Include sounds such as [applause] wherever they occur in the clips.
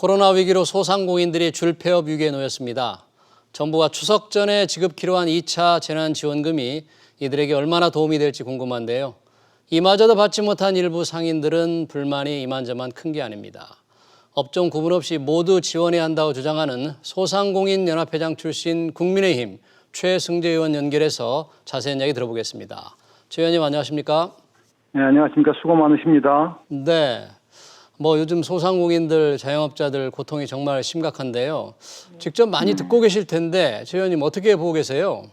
코로나 위기로 소상공인들이 줄폐업 위기에 놓였습니다. 정부가 추석 전에 지급키로 한 2차 재난지원금이 이들에게 얼마나 도움이 될지 궁금한데요. 이마저도 받지 못한 일부 상인들은 불만이 이만저만 큰 게 아닙니다. 업종 구분 없이 모두 지원해야 한다고 주장하는 소상공인 연합회장 출신 국민의힘 최승재 의원 연결해서 자세한 이야기 들어보겠습니다. 최 의원님 안녕하십니까? 네, 안녕하십니까. 수고 많으십니다. 네. 뭐 요즘 소상공인들, 자영업자들 고통이 정말 심각한데요. 직접 많이 듣고 계실 텐데 최 의원님 어떻게 보고 계세요?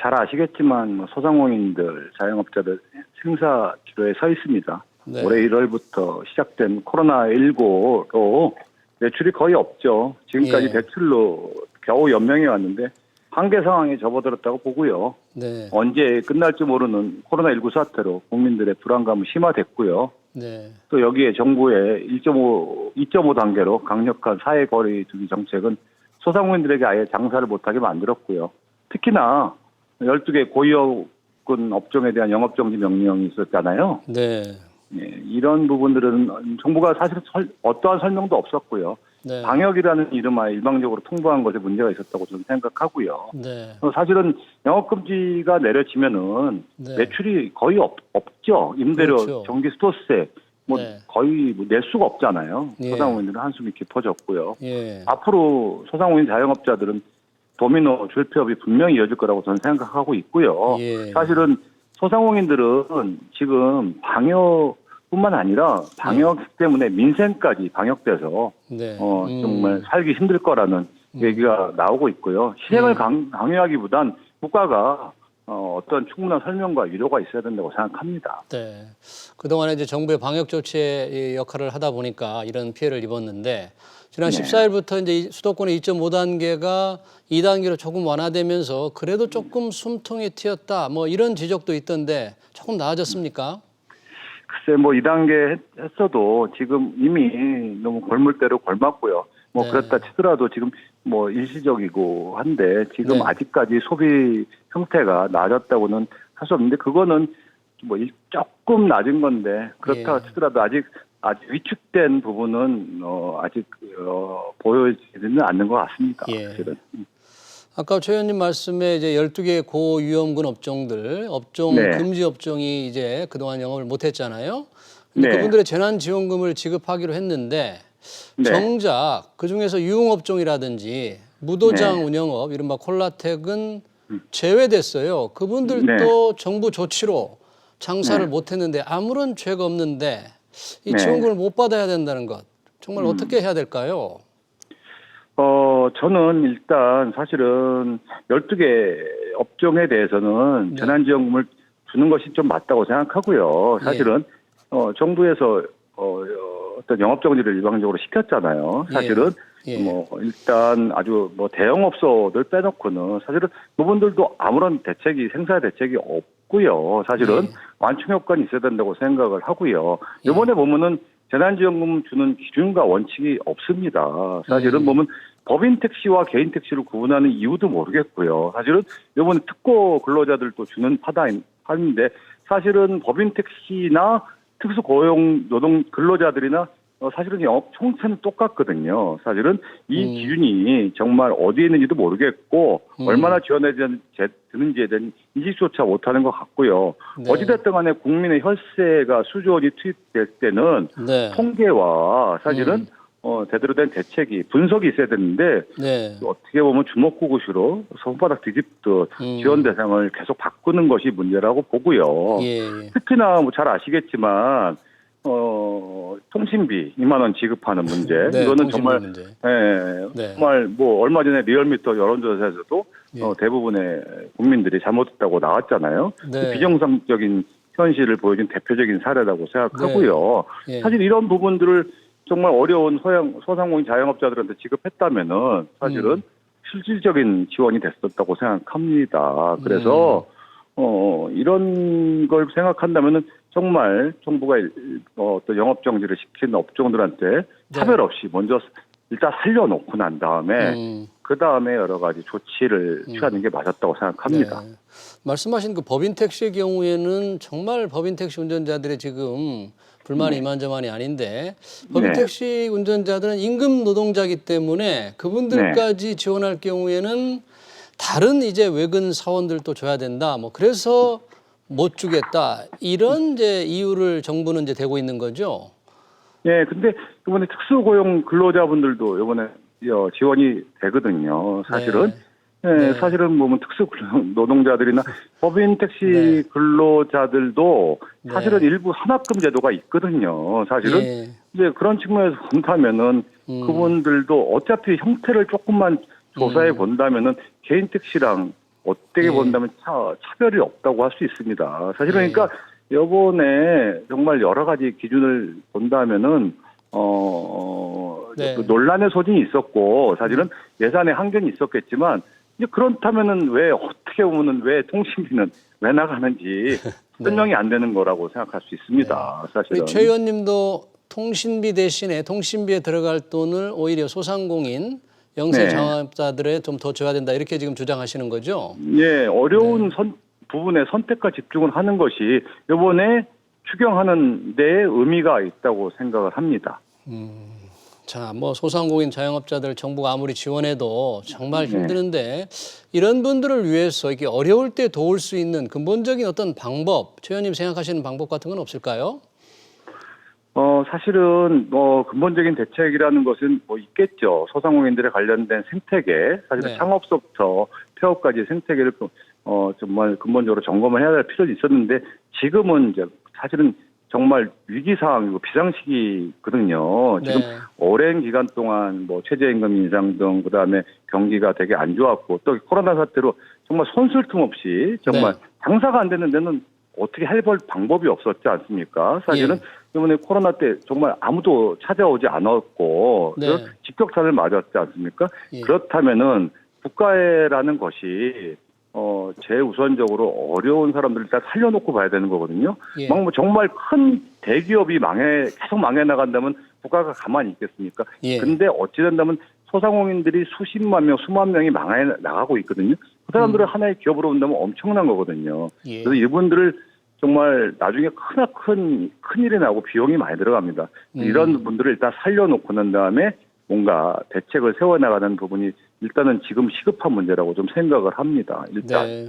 잘 아시겠지만 뭐 소상공인들, 자영업자들 생사 기로에 서 있습니다. 네. 올해 1월부터 시작된 코로나19로 매출이 거의 없죠. 지금까지 예. 대출로 겨우 연명해 왔는데 한계 상황에 접어들었다고 보고요. 네. 언제 끝날지 모르는 코로나19 사태로 국민들의 불안감은 심화됐고요. 네. 또 여기에 정부의 1.5, 2.5 단계로 강력한 사회 거리 두기 정책은 소상공인들에게 아예 장사를 못하게 만들었고요. 특히나 12개 고위험군 업종에 대한 영업정지 명령이 있었잖아요. 네. 예, 이런 부분들은 정부가 사실 설- 어떠한 설명도 없었고요. 네. 방역이라는 이름하에 일방적으로 통보한 것에 문제가 있었다고 저는 생각하고요. 네. 어, 사실은 영업금지가 내려지면은 네. 매출이 거의 없, 없죠. 임대료, 그렇죠. 전기 스토스세 뭐 네. 거의 뭐 낼 수가 없잖아요. 예. 소상공인들은 한숨이 깊어졌고요. 예. 앞으로 소상공인 자영업자들은 도미노 줄폐업이 분명히 이어질 거라고 저는 생각하고 있고요. 예. 사실은 소상공인들은 지금 방역 뿐만 아니라 방역 때문에 민생까지 방역돼서 네. 어, 음. 정말 살기 힘들 거라는 얘기가 나오고 있고요. 실행을 음. 강, 강요하기보단 국가가 어, 어떤 충분한 설명과 위로가 있어야 된다고 생각합니다. 네. 그동안에 이제 정부의 방역 조치의 이 역할을 하다 보니까 이런 피해를 입었는데 지난 네. 14일부터 이제 이 수도권의 2.5단계가 2단계로 조금 완화되면서 그래도 조금 숨통이 튀었다. 뭐 이런 지적도 있던데 조금 나아졌습니까? 글쎄 뭐 2단계 했어도 지금 이미 너무 골물대로 골맞고요. 뭐 네. 그렇다 치더라도 지금 뭐 일시적이고 한데 지금 네. 아직까지 소비 형태가 나아졌다고는 할 수 없는데 그거는 뭐 일- 조금 낮은 건데 그렇다 예. 치더라도 아직 아직 위축된 부분은 어 아직 어 보여지지는 않는 것 같습니다. 예. 사실은. 아까 최 의원님 말씀에 이제 12개 고위험군 업종들, 업종 네. 금지 업종이 이제 그동안 영업을 못 했잖아요. 근데 네. 그분들의 재난 지원금을 지급하기로 했는데 네. 정작 그중에서 유흥 업종이라든지 무도장 네. 음. 운영업, 이른바 콜라텍은 제외됐어요. 그분들도 네. 정부 조치로 장사를 네. 못 했는데 아무런 죄가 없는데 이 네. 음. 지원금을 못 받아야 된다는 것. 정말 어떻게 해야 될까요? 어, 저는 일단 사실은 12개 업종에 대해서는 네. 재난지원금을 주는 것이 좀 맞다고 생각하고요. 예. 사실은, 어, 정부에서, 어, 어, 어떤 영업정지를 일방적으로 시켰잖아요. 사실은, 예. 뭐, 일단 아주 뭐 대형업소들 빼놓고는 사실은 그분들도 아무런 대책이, 생사 대책이 없고요. 사실은 예. 완충 효과는 있어야 된다고 생각을 하고요. 이번에 보면은 재난지원금 주는 기준과 원칙이 없습니다. 사실은 음. 보면 법인 택시와 개인 택시를 구분하는 이유도 모르겠고요. 사실은 이번에 특고 근로자들도 주는 하는데 사실은 법인 택시나 특수 고용 노동 근로자들이나 어, 사실은 영업 총체는 똑같거든요. 사실은 이 음. 기준이 정말 어디에 있는지도 모르겠고 음. 얼마나 지원해 드는지에 대한 인식조차 못하는 것 같고요. 네. 어찌됐든 간에 국민의 혈세가 수조 원이 투입될 때는 네. 통계와 사실은 음. 어, 제대로 된 대책이 분석이 있어야 되는데 네. 어떻게 보면 주먹구구시로 손바닥 뒤집듯 음. 지원 대상을 계속 바꾸는 것이 문제라고 보고요. 예. 예. 특히나 뭐 잘 아시겠지만 어, 통신비 2만 원 지급하는 문제 네, 이거는 정말 문제. 예, 네. 정말 뭐 얼마 전에 리얼미터 여론조사에서도 예. 어, 대부분의 국민들이 잘못했다고 나왔잖아요. 네. 그 비정상적인 현실을 보여준 대표적인 사례라고 생각하고요. 예. 사실 이런 부분들을 정말 어려운 소양, 소상공인 자영업자들한테 지급했다면은 사실은 음. 실질적인 지원이 됐었다고 생각합니다. 그래서 어 이런 걸 생각한다면은 정말 정부가 일- 어, 또 영업 정지를 시킨 업종들한테 네. 차별 없이 먼저 일단 살려놓고 난 다음에 음. 그 다음에 여러 가지 조치를 취하는 게 맞았다고 생각합니다. 네. 말씀하신 그 법인 택시의 경우에는 정말 법인 택시 운전자들이 지금 불만이 네. 이만저만이 아닌데 법인 택시 운전자들은 임금 노동자기 때문에 그분들까지 지원할 경우에는 다른 이제 외근 사원들도 줘야 된다. 뭐 그래서 못 주겠다 이런 이제 이유를 정부는 이제 대고 있는 거죠. 예, 근데 이번에 특수고용 근로자분들도 이번에 어, 지원이 되거든요. 사실은. 예, 네. 사실은 보면 특수 근로- 노동자들이나 법인 택시 네. 근로자들도 사실은 네. 일부 산학금 제도가 있거든요. 사실은 예. 이제 그런 측면에서 본다면은 음. 그분들도 어차피 형태를 조금만 조사해 본다면은 개인 택시랑 어떻게 예. 본다면 차, 차별이 없다고 할 수 있습니다. 사실 예. 그러니까 요번에 정말 여러 가지 기준을 본다면은 어, 어, 네. 그 논란의 소진이 있었고 사실은 예산의 한견이 있었겠지만 이제 그렇다면은 왜 어떻게 보면은 왜 통신비는 왜 나가는지 [laughs] 설명이 안 되는 거라고 생각할 수 있습니다. 사실은. 우리 최 의원님도 통신비 대신에 통신비에 들어갈 돈을 오히려 소상공인 영세 네. 장업자들에 좀더 줘야 된다 이렇게 지금 주장하시는 거죠. 예, 어려운 네. 선, 부분에 선택과 집중을 하는 것이 이번에 추경하는 데 의미가 있다고 생각을 합니다. 자, 뭐 소상공인 자영업자들 정부가 아무리 지원해도 정말 네. 힘드는데 이런 분들을 위해서 이게 어려울 때 도울 수 있는 근본적인 어떤 방법, 최 의원님 생각하시는 방법 같은 건 없을까요? 어, 사실은 뭐 근본적인 대책이라는 것은 뭐 있겠죠. 소상공인들에 관련된 생태계, 사실 네. 은 창업서부터 폐업까지 생태계를 그, 어, 정말 근본적으로 점검을 해야 될 필요도 있었는데 지금은 이제 사실은 정말 위기 상황이고 비상시기거든요. 지금 네. 오랜 기간 동안 뭐 최저임금 인상 등 그다음에 경기가 되게 안 좋았고 또 코로나 사태로 정말 손쓸 틈 없이 정말 네. 장사가 안 되는 데는 어떻게 해볼 방법이 없었지 않습니까? 사실은 예. 이번에 코로나 때 정말 아무도 찾아오지 않았고 네. 직격탄을 맞았지 않습니까? 예. 그렇다면은 국가라는 것이 어 제우선적으로 어려운 사람들을 다 살려놓고 봐야 되는 거거든요. 예. 막뭐 정말 큰 대기업이 망해 계속 망해 나간다면 국가가 가만히 있겠습니까? 예. 근데 어찌 된다면 소상공인들이 수십만 명, 수만 명이 망해 나가고 있거든요. 그 사람들을 하나의 기업으로 본다면 엄청난 거거든요. 음. 예. 그래서 이분들을 정말 나중에 크나 큰 큰일이 나고 비용이 많이 들어갑니다. 음. 이런 분들을 일단 살려놓고 난 다음에 뭔가 대책을 세워나가는 부분이 일단은 지금 시급한 문제라고 좀 생각을 합니다. 일단. 네.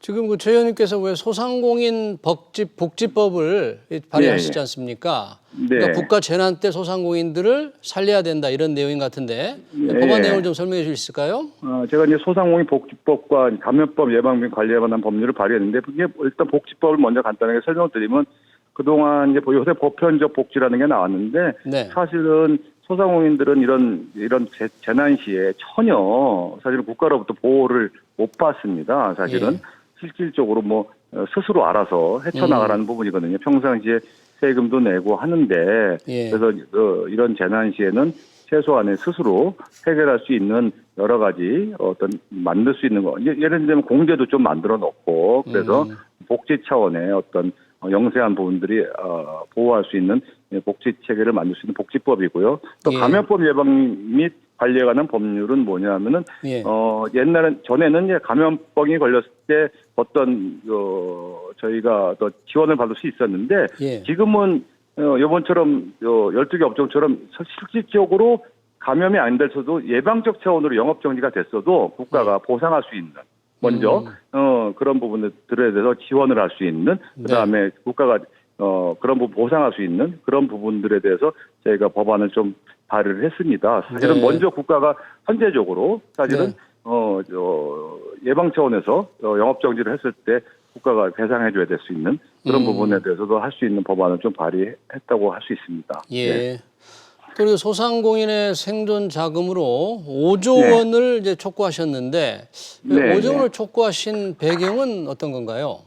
지금 그 최 의원님께서 왜 소상공인 복지, 복지법을 발의하시지 예, 예. 않습니까? 네. 그러니까 국가 재난 때 소상공인들을 살려야 된다 이런 내용 같은데 예. 법안 내용을 좀 설명해 주실 수 있을까요? 어, 제가 이제 소상공인 복지법과 감염법 예방 및 관리에 관한 법률을 발의했는데 그게 일단 복지법을 먼저 간단하게 설명드리면 그동안 이제 요새 보편적 복지라는 게 나왔는데 네. 사실은 소상공인들은 이런 이런 재, 재난 시에 전혀 사실 국가로부터 보호를 못 받습니다. 사실은 예. 실질적으로 뭐 어, 스스로 알아서 헤쳐나가라는 음. 부분이거든요. 평상시에 세금도 내고 하는데 예. 그래서 어, 이런 재난 시에는 최소한의 스스로 해결할 수 있는 여러 가지 어떤 만들 수 있는 거 예- 예를 들면 공제도 좀 만들어 놓고 그래서 음. 복지 차원의 어떤 어, 영세한 부분들이 어, 보호할 수 있는 예, 복지 체계를 만들 수 있는 복지법이고요. 또 예. 감염법 예방 및 관리에 관한 법률은 뭐냐면은 예. 어 옛날엔 전에는 이제 감염병이 걸렸을 때 어떤 어 저희가 또 지원을 받을 수 있었는데 예. 지금은 어 이번처럼 어 12개 업종처럼 실질적으로 감염이 안 됐어도 예방적 차원으로 영업 정지가 됐어도 국가가 보상할 수 있는 먼저 음. 어 그런 부분들에 대해서 지원을 할 수 있는 그다음에 국가가 어 그런 부분 보상할 수 있는 그런 부분들에 대해서 저희가 법안을 좀 발의를 했습니다. 사실은 네. 먼저 국가가 현재적으로 사실은 네. 어, 저, 예방 차원에서 어, 영업 정지를 했을 때 국가가 배상해 줘야 될 수 있는 그런 음. 부분에 대해서도 할 수 있는 법안을 좀 발의했다고 할 수 있습니다. 예. 네. 또 그리고 소상공인의 생존 자금으로 5조 네. 원을 이제 촉구하셨는데 네, 5조 원을 네. 촉구하신 배경은 어떤 건가요?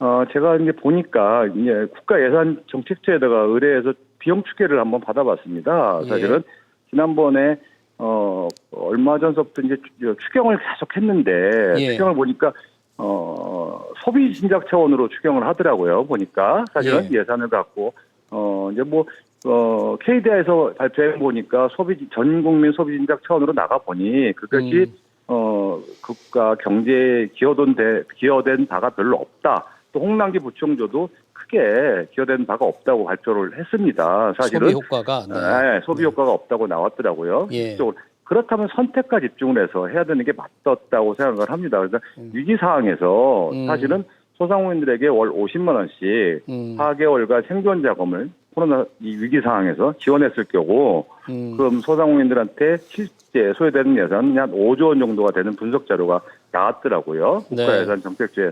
어, 제가 이제 보니까 이제 국가 예산 정책처에다가 의뢰해서 비용 추계를 한번 받아봤습니다. 예. 사실은 지난번에 어 얼마 전서부터 이제 추- 추경을 계속 했는데 예. 추경을 보니까 어 소비 진작 차원으로 추경을 하더라고요. 보니까 사실은 예. 예. 산을 갖고 어 이제 뭐 어, KDI에서 발표해 보니까 소비 전 국민 소비 진작 차원으로 나가 보니 그것이 음. 어 국가 경제에 기여된 대, 기여된 바가 별로 없다. 또 홍남기 부총조도 크게 기여된 바가 없다고 발표를 했습니다. 사실은 소비 효과가 네. 네, 소비 효과가 없다고 나왔더라고요. 예. 그렇다면 선택과 집중을 해서 해야 되는 게 맞다고 생각을 합니다. 그래서 위기 상황에서 음. 사실은 소상공인들에게 월 50만 원씩 음. 4개월간 생존 자금을 코로나 이 위기 상황에서 지원했을 경우 음. 그럼 소상공인들한테 실제 소요되는 예산은 한 5조 원 정도가 되는 분석 자료가 나왔더라고요. 네. 국가 예산 정책주에.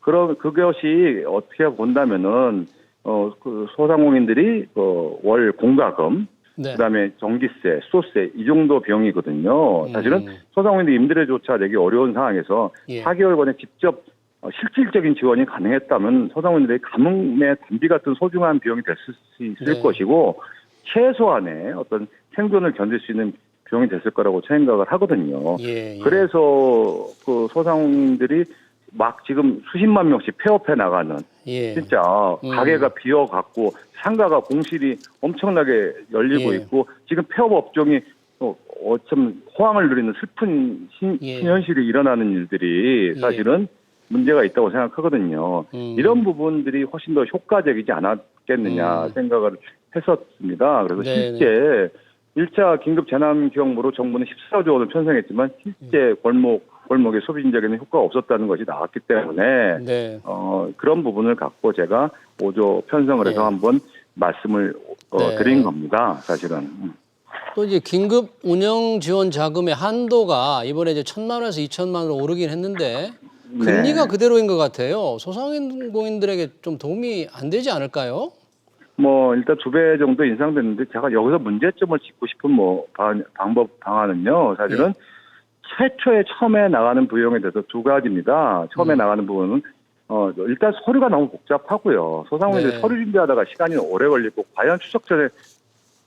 그럼 그것이 어떻게 본다면은 어 그 소상공인들이 그월 공과금 네. 그다음에 전기세, 수도세 이 정도 비용이거든요. 사실은 음. 소상공인들 임대료조차 내기 어려운 상황에서 예. 4개월간의 직접 어, 실질적인 지원이 가능했다면 소상공인들의 가뭄의 단비 같은 소중한 비용이 됐을 수 있을 네. 것이고 최소한의 어떤 생존을 견딜 수 있는 비용이 됐을 거라고 생각을 하거든요. 예, 예. 그래서 그 소상공인들이 막 지금 수십만 명씩 폐업해 나가는 예. 진짜 음. 가게가 비어갔고 상가가 공실이 엄청나게 열리고 예. 있고 지금 폐업 업종이 어, 어쩜 호황을 누리는 슬픈 신, 예. 현실이 일어나는 일들이 예. 사실은 문제가 있다고 생각하거든요. 음. 이런 부분들이 훨씬 더 효과적이지 않았겠느냐 음. 생각을 했었습니다. 그래서 네네. 실제 1차 긴급 재난기획모로 정부는 14조 원을 편성했지만 실제 골목 골목의 소비인적에는 효과가 없었다는 것이 나왔기 때문에 네. 어, 그런 부분을 갖고 제가 5조 편성을 해서 네. 한번 말씀을 어, 네. 드린 겁니다. 사실은. 음. 또 이제 긴급 운영 지원 자금의 한도가 이번에 이제 천만 원에서 이천만 원으로 오르긴 했는데 금리가 네. 그대로인 것 같아요. 소상공인들에게 좀 도움이 안 되지 않을까요? 뭐 일단 두 배 정도 인상됐는데 제가 여기서 문제점을 짚고 싶은 뭐 방, 방법 방안은요. 사실은 네. 최초에 처음에 나가는 비용에 대해서 두 가지입니다. 처음에 음. 나가는 부분은 어 일단 서류가 너무 복잡하고요. 소상공인들 네. 서류 준비하다가 시간이 오래 걸리고 과연 추석 전에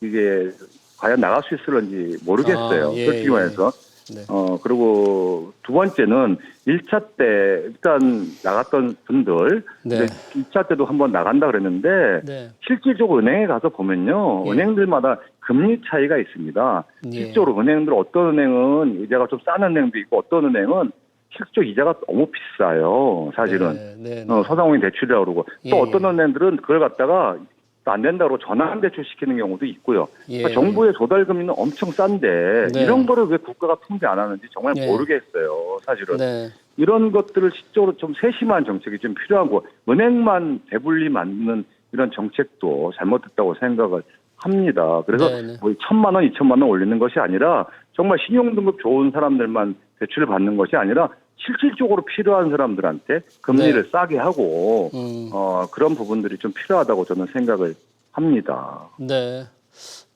이게 과연 나갈 수 있을런지 모르겠어요. 아, 예, 솔직히 예. 말해서. 네. 어, 그리고 두 번째는 1차 때 일단 나갔던 분들, 네. 이제 2차 때도 한번 나간다 그랬는데, 네. 실질적으로 은행에 가서 보면요, 예. 은행들마다 금리 차이가 있습니다. 예. 실제로 은행들 어떤 은행은 이자가 좀 싼 은행도 있고 어떤 은행은 실적 이자가 너무 비싸요. 사실은. 네, 네, 네. 어, 소상공인 대출이라고 그러고 또 예, 어떤 예. 은행들은 그걸 갖다가 또 안 된다고 전환 대출 시키는 경우도 있고요. 예. 그러니까 정부의 조달 금리는 엄청 싼데 네. 이런 거를 왜 국가가 통제 안 하는지 정말 예. 모르겠어요. 사실은 네. 이런 것들을 실적으로 좀 세심한 정책이 좀 필요하고 은행만 배불리 만드는 이런 정책도 잘못됐다고 생각을 합니다. 그래서 네네. 뭐 천만 원, 이천만 원 올리는 것이 아니라 정말 신용 등급 좋은 사람들만 대출을 받는 것이 아니라 실질적으로 필요한 사람들한테 금리를 네. 싸게 하고 음. 어, 그런 부분들이 좀 필요하다고 저는 생각을 합니다. 네.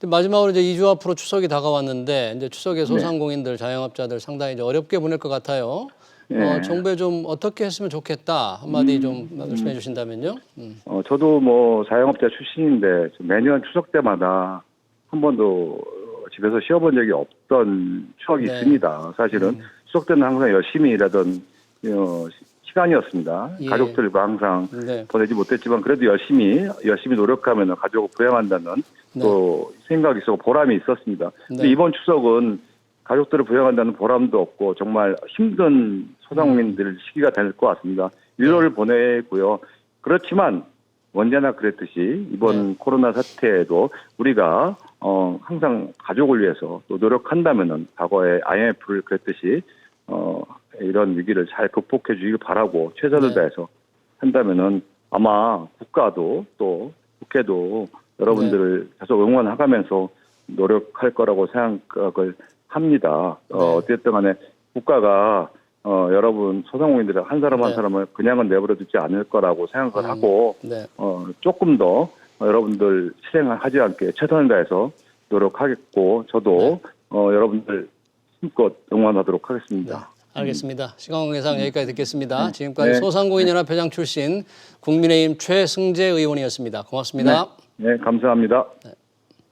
마지막으로 이제 2주 앞으로 추석이 다가왔는데 이제 추석에 네. 소상공인들, 자영업자들 상당히 이제 어렵게 보낼 것 같아요. 네. 어, 정부에 좀 어떻게 했으면 좋겠다 한마디 좀 말씀해 주신다면요. 음. 어, 저도 뭐 자영업자 출신인데 매년 추석 때마다 한 번도 집에서 쉬어본 적이 없던 추억이 네. 있습니다. 사실은 추석 때는 항상 열심히 일하던 어, 시- 시간이었습니다. 예. 가족들과 항상 네. 보내지 못했지만 그래도 열심히 열심히 노력하면 가족을 부양한다는 네. 또 생각이 있었고 보람이 있었습니다. 근데 네. 이번 추석은 가족들을 부양한다는 보람도 없고 정말 힘든 소상공인들 시기가 될 것 같습니다. 위로를 보내고요. 그렇지만 언제나 그랬듯이 이번 코로나 사태에도 우리가 어 항상 가족을 위해서 또 노력한다면은 과거에 IMF를 그랬듯이 어 이런 위기를 잘 극복해 주길 바라고 최선을 네. 다해서 한다면은 아마 국가도 또 국회도 여러분들을 계속 응원하가면서 노력할 거라고 생각을 합니다. 네. 어, 어쨌든 간에 국가가 어, 여러분 소상공인들 한 사람 한 네. 사람을 그냥은 내버려 두지 않을 거라고 생각을 음. 하고 네. 어, 조금 더 여러분들 실행하지 않게 최선을 다해서 노력하겠고 저도 어, 여러분들 힘껏 응원하도록 하겠습니다. 알겠습니다. 시간 관계상 여기까지 듣겠습니다. 지금까지 네. 소상공인연합회장 출신 국민의힘 최승재 의원이었습니다. 고맙습니다. 네, 감사합니다. 네.